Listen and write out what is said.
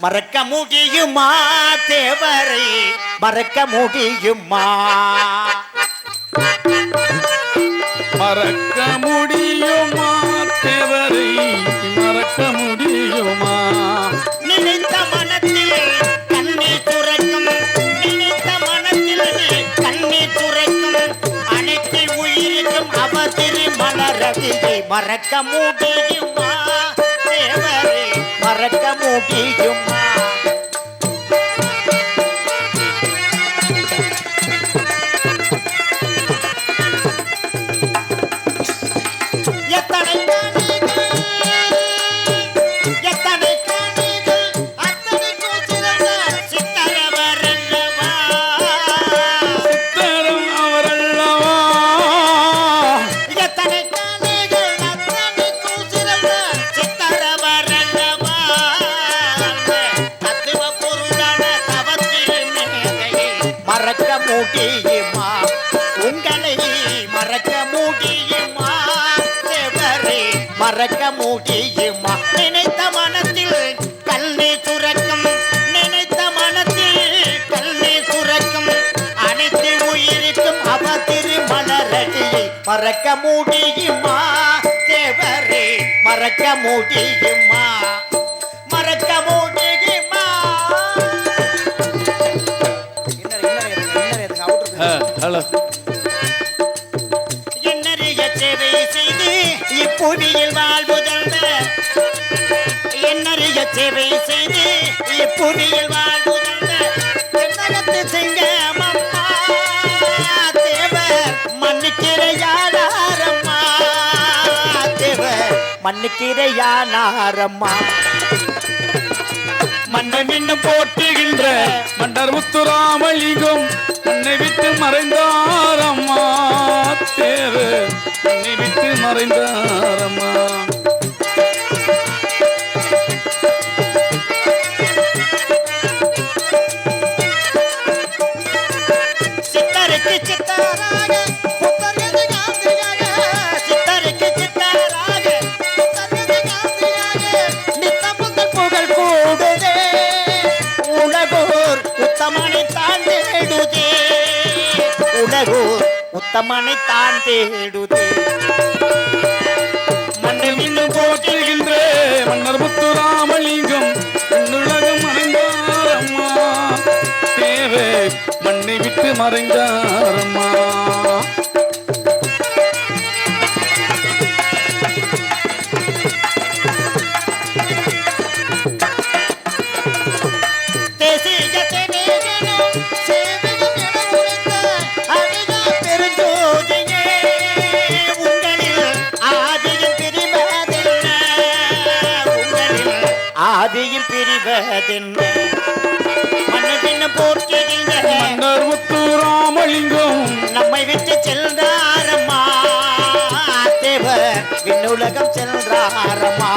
மறக்க முடியுமா தேவரை மறக்க முடியுமா மறக்க முடியுமா தேவரை மறக்க முடியுமா நினைத்த மனத்தில் கண்ணீர் துறக்கும் நினைத்த மனத்தில் கண்ணீர் துறக்கும். அனைத்து உயிருக்கும் அவர் திருமலரவியை மறக்க முடியுமா தேவரை மறக்க முடியுமா மறக்க முடியுமா? உங்களை மறக்க முடியுமா? மறக்க முடியுமா? நினைத்த மனத்தில் கண்ணீர் துறக்கும் நினைத்த மனத்தில் கண்ணீர் துறக்கும் அனைத்து உயிருக்கும் அவ திருமலரடியை மறக்க முடியுமா? தேவரை மறக்க முடியுமா? மறக்க முடியுமா? ஹலோ. இப்புவியில் வாழ்வுதல்ல என்னறிய சேவை செய்து இப்புவியில் வாழ்வுதல்ல தென்னகத்து சிங்கமம்மா தேவர் மன்னிக்கிறையானாரம்மா மன்னன் இன்னும் போட்டுகின்ற மீண்டும் மன்னர் முத்துராமலிங்கம் மண்ணை விட்டு மறைந்தாரம்மா. தேவு மறைந்தாரம்மா சித்தருக்கு உலகோர் உத்தமனை உலகோர் உத்தமனை தான் தேடுதே. மண்ணில் இன்னும் போற்றுகின்ற மன்னர் முத்துராமலிங்கம் உலகம் மறைந்தாரம்மா தேவு மண்ணை விட்டு மறைந்தாரம்மா. ஆதியில் பிரிவதென்ன போற்றுகின்ற மன்னர் முத்துராமலிங்கம் நம்மை விட்டு சென்றாரம்மா. தேவர் விண்ணுலகம் சென்றாரம்மா.